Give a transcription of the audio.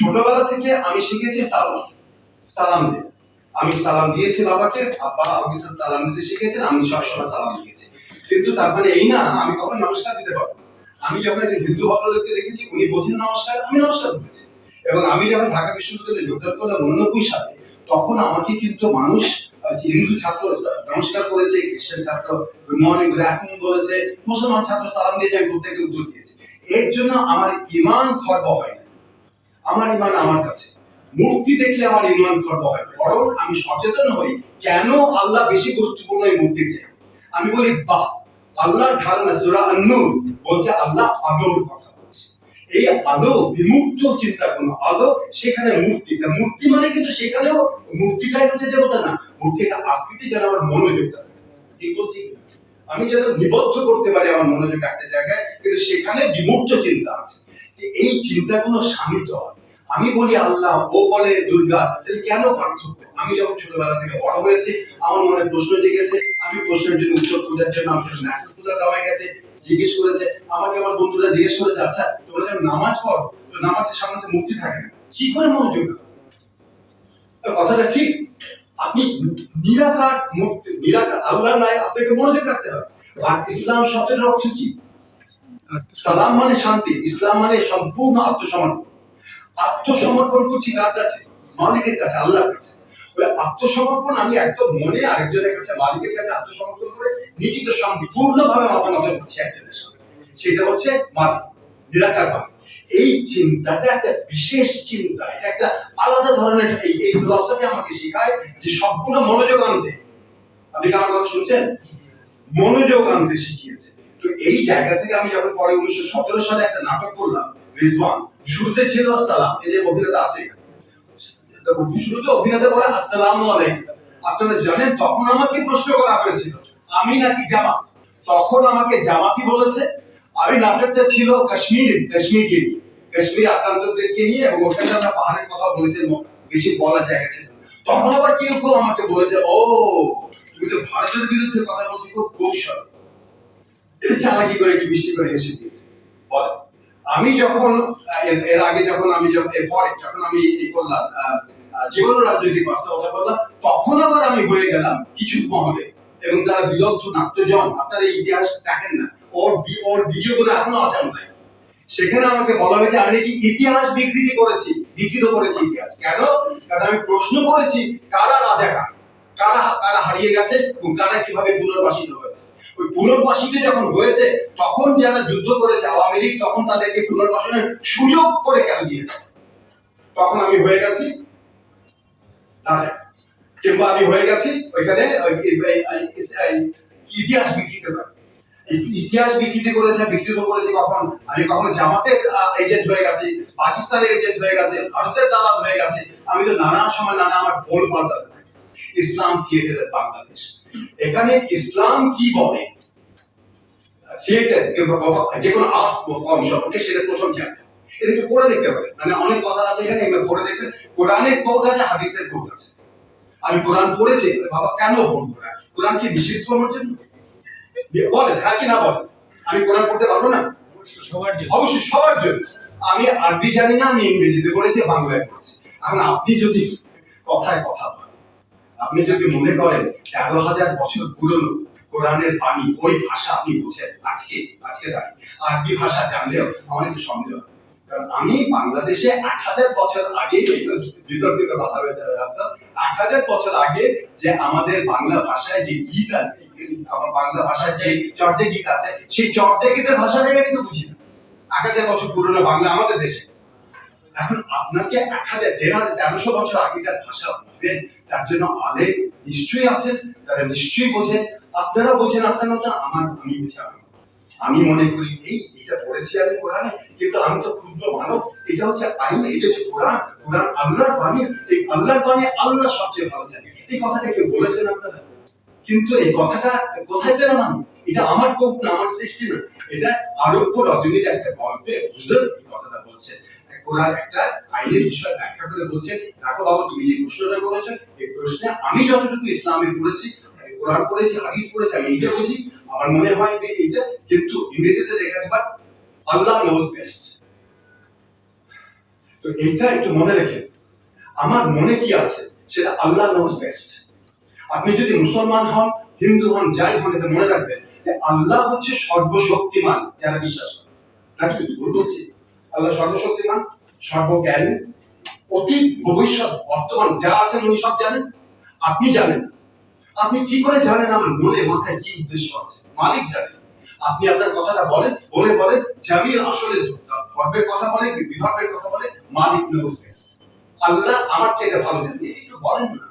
ছোটবেলা থেকে আমি শিখেছি সালাম। সালাম দিয়ে আমি সালাম দিয়েছি বাবাকে, আব্বা আমাকে সালাম দিতে শিখেছেন আমি সবসময় সালাম দিয়েছি। কিন্তু তার মানে এই না, আমি কখন নমস্কার দিতে পারব? আমি যখন একজন হিন্দু ভদ্রলোককে দেখেছি, উনি বোঝেন নমস্কার, আমি নমস্কার করেছি এবং আমি যখন ঢাকা বিশ্ববিদ্যালয়ে যোগদান করলাম উননব্বই সালে, তখন আমাকে কিন্তু মানুষ হিন্দু ছাত্র, নমস্কার করেছে, খ্রিস্টান ছাত্র, গুড মর্নিং, গুড আফটারনুন বলেছে, মুসলমান ছাত্র সালাম দিয়েছে, আমি প্রত্যেককে উত্তর দিয়েছি। এর জন্য আমার ইমান খর্ব হয় আমার ইমান আমার কাছে। মূর্তি দেখলে আমার ইমান খর্ব হয়। বরং আমি সচেতন হই কেন আল্লাহ বেশি গুরুত্বপূর্ণ এই মূর্তির চেয়ে। আমি বলি, বাহ, আল্লাহর ধারণা সুরা আন্নুর বলছে আল্লাহ আলোর কথা বলছে। এই আলো বিমুক্ত চিন্তা কোনো আলো সেখানে মূর্তি। মূর্তি মানে কিন্তু সেখানেও মূর্তিটাই হচ্ছে দেবতা না। মূর্তিটা আকৃতি যেন আমার মনোযোগটা থাকে। ঠিক বলছি আমি যেন নিবদ্ধ করতে পারি আমার মনোযোগ একটা জায়গায়, কিন্তু সেখানে বিমুক্ত চিন্তা আছে। এই চিন্তাগুলো শানিত হয় আমি বলি আল্লাহ, ও বলে দুর্গা, তাহলে কেন পার্থক্য? আমি যখন ছোটবেলা থেকে বড় হয়েছি, আমার মনে প্রশ্ন জেগেছে, আমি প্রশ্নের জন্য উত্তর খোঁজার জন্য আমার তোলার গেছে, জিজ্ঞেস করেছে, আমাকে আমার বন্ধুরা জিজ্ঞেস করেছে আচ্ছা তোমরা যখন নামাজ পড়ো, তো নামাজের সামনে তো মূর্তি থাকে না, কি করে মনোযোগ কথাটা ঠিক, আপনি নিরাকার মূর্তি, নিরাকার আল্লাহ নাই আপনাকে মনোযোগ রাখতে হবে। আর ইসলাম শব্দের অর্থ কি? সালাম মানে শান্তি, ইসলাম মানে সম্পূর্ণ আত্মসমর্পণ। আত্মসমর্পণ করছি, কার কাছে? মালিকের কাছে, আল্লাহর কাছে। আত্মসমর্পণ আমি একদম মনে আরেকজনের কাছে, মালিকের কাছে আত্মসমর্পণ করে নিজেকে সম্পূর্ণ ভাবে মাথা মাথা করছি একজনের সাথে সেটা হচ্ছে মালিক, নিরাকার মালিক। এই চিন্তাটা একটা বিশেষ চিন্তা, এটা একটা আলাদা ধরনের এই এই ফিলসফি আমাকে শেখায় যে সম্পূর্ণ মনোযোগ আনতে। আপনি কি আমার কথা শুনছেন? মনোযোগ আনতে শিখিয়েছে। তো এই জায়গা থেকে আমি যখন পরে উনিশশো সতেরো সালে একটা নাটক করলাম রিজওয়ান, শুরুতে ছিল সালাম এই যে অভিনেতা আছে শুরুতে অভিনেতা বলে আসসালামু আলাইকুম। আপনারা জানেন তখন আমাকে প্রশ্ন করা হয়েছিল, আমি নাকি জামাত? তখন আমাকে জামাতি বলেছে? আমি নাটকটা ছিল কাশ্মীর, কাশ্মীরকে নিয়ে। কাশ্মীর আক্রান্তদেরকে নিয়ে এবং ওখানে আমরা পাহাড়ের কথা বলেছেন বেশি বলার জায়গা ছিল তখন আবার কেউ কেউ আমাকে বলেছে, ও, তুমি তো ভারতের বিরুদ্ধে কথা বলছি, খুব কৌশল। এটা চালাকি করে একটু বৃষ্টি করে হেসে দিয়েছে। বলে আমি যখন এর- আগে যখন আমি যখন এর পরে যখন আমি এই করলাম জীবন রাজনৈতিক বাস্তবতা করলাম, তখন আবার আমি হয়ে গেলাম কিছু মহলে। এবং যারা বিদগ্ধ নাট্যজন, আপনারা ইতিহাস দেখেন না। ওর ওর ভিডিও গুলো এখনও আছে online। সেখানে আমাকে বলা হয়েছে আমি নাকি ইতিহাস বিকৃতি করেছি? বিকৃত করেছি ইতিহাস। কেন? কারণ আমি প্রশ্ন করেছি, কারা রাজাকার? কারা কারা হারিয়ে গেছে এবং কারা কীভাবে পুনর্বাসিত হয়েছে? ওই যখন হয়েছে, তখন যারা যুদ্ধ করেছে, আওয়ামী লীগ তখন তাদেরকে পুনর্বাসনের সুযোগ করে কেন দিয়েছে? তখন আমি হয়ে গেছি কিংবা আমি হয়ে গেছি ওইখানে ইতিহাস বিকৃত ইতিহাস বিকৃতি করেছে, বিকৃত করেছে কখন? আমি কখনো জামাতের এজেন্ট হয়ে গেছি, পাকিস্তানের এজেন্ট হয়ে গেছে, ভারতের দালাল হয়ে গেছে। আমি তো নানা সময় নানা আমার ভুল পাল্টাতে ইসলাম থিয়েটারের বাংলাদেশ। এখানে ইসলাম কি বলে? থিয়েটার কিংবা যে কোনো আর্ট ফর্ম সম্পর্কে সেটা প্রথম চ্যাপ্টার এটা একটু পড়ে দেখতে পারেন। মানে অনেক কথা আছে এখানে এবার পড়ে দেখতে কোরআনের কোট আছে হাদিসের কোট আছে। আমি কোরআন পড়েছি বাবা কেন পড়ব না? কোরআন কি নিষিদ্ধ আমার জন্য? বলেন হ্যাঁ কি না বলেন? আমি কোরআন পড়তে পারব না? সবার জন্য। অবশ্যই সবার জন্য। আমি আরবি জানি না আমি ইংরেজিতে পড়েছি বাংলায় পড়েছি। এখন আপনি যদি কথায় কথা আপনি যদি মনে করেন তেরো হাজার বছর পুরনো কোরআনের বাণী, ওই ভাষা আপনি বুঝেন, আজকে আজকে দাঁড়িয়ে। আরবি ভাষা জানলেও আমার একটু সন্দেহ আমি বাংলাদেশে এক হাজার বছর আগে বিতর্কিত কথা হয়ে আপনার এক হাজার বছর আগে যে আমাদের বাংলা ভাষায় যে গীত আছে, আমার বাংলা ভাষায় যে চর্যা গীত আছে, সেই চর্যা গীতের ভাষাটাই আমি তো বুঝি না। এক হাজার বছর পুরনো বাংলা আমাদের দেশে। এখন আপনাকে এক হাজার দেড় হাজার তেরোশো বছর ভাষা তার জন্য আলে নিশ্চয়ই আছেন, তারা নিশ্চয়ই বোঝেন আপনারা বোঝেন আমার আমি আমি মনে করি, এই, এটা পড়েছি আমি কোরআনে, কিন্তু আমি তো ক্ষুদ্র মানব, এটা হচ্ছে আইন, এটা হচ্ছে কোরআন কোরআন আল্লাহর বাণী, এই আল্লাহর বাণী আল্লাহ সবচেয়ে ভালো জানে। এই কথাটা কেউ বলেছেন আপনারা? কিন্তু এই কথাটা কোথায় পেলাম আমি এটা আমার কোপ না, আমার সৃষ্টি না। এটা আরব্য রজনীর একটা গল্পে হুজুর এই কথাটা বলছে একটা আইনের বিষয় ব্যাখ্যা করে দেখো বাবা তুমি যে প্রশ্নটা করেছ এই প্রশ্নে আমি যতটুকু ইসলামে পড়েছি কোরআন পড়েছি, হাদিস পড়েছি, আমি এইটা আমার মনে হয় যে এইটা কিন্তু ইংরেজিতে লেখা আল্লাহ নোজ বেস্ট তো এইটা একটু মনে রেখে আমার মনে কি আছে, সেটা আল্লাহ নোজ বেস্ট আপনি যদি মুসলমান হন, হিন্দু হন, যাই হন, এটা মনে রাখবেন যে আল্লাহ হচ্ছে সর্বশক্তিমান, যারা বিশ্বাস করে। নাকি ভুল আল্লাহ সর্বশক্তিমান অতীত, ভবিষ্যৎ, বর্তমান, যা আছেন উনি সব জানেন। আপনি জানেন। আপনি কি করে জানেন আমার মনে, মাথায় কি উদ্দেশ্য আছে? মালিক জানেন। আপনি আপনার কথাটা বলেন, বলে বলেন যে আমি আসলে ধর্মের কথা বলে, বিধর্মের কথা বলে, মালিক বেস্ট আল্লাহ আমার চাইতে ভালো জানেন। একটু বলেন না।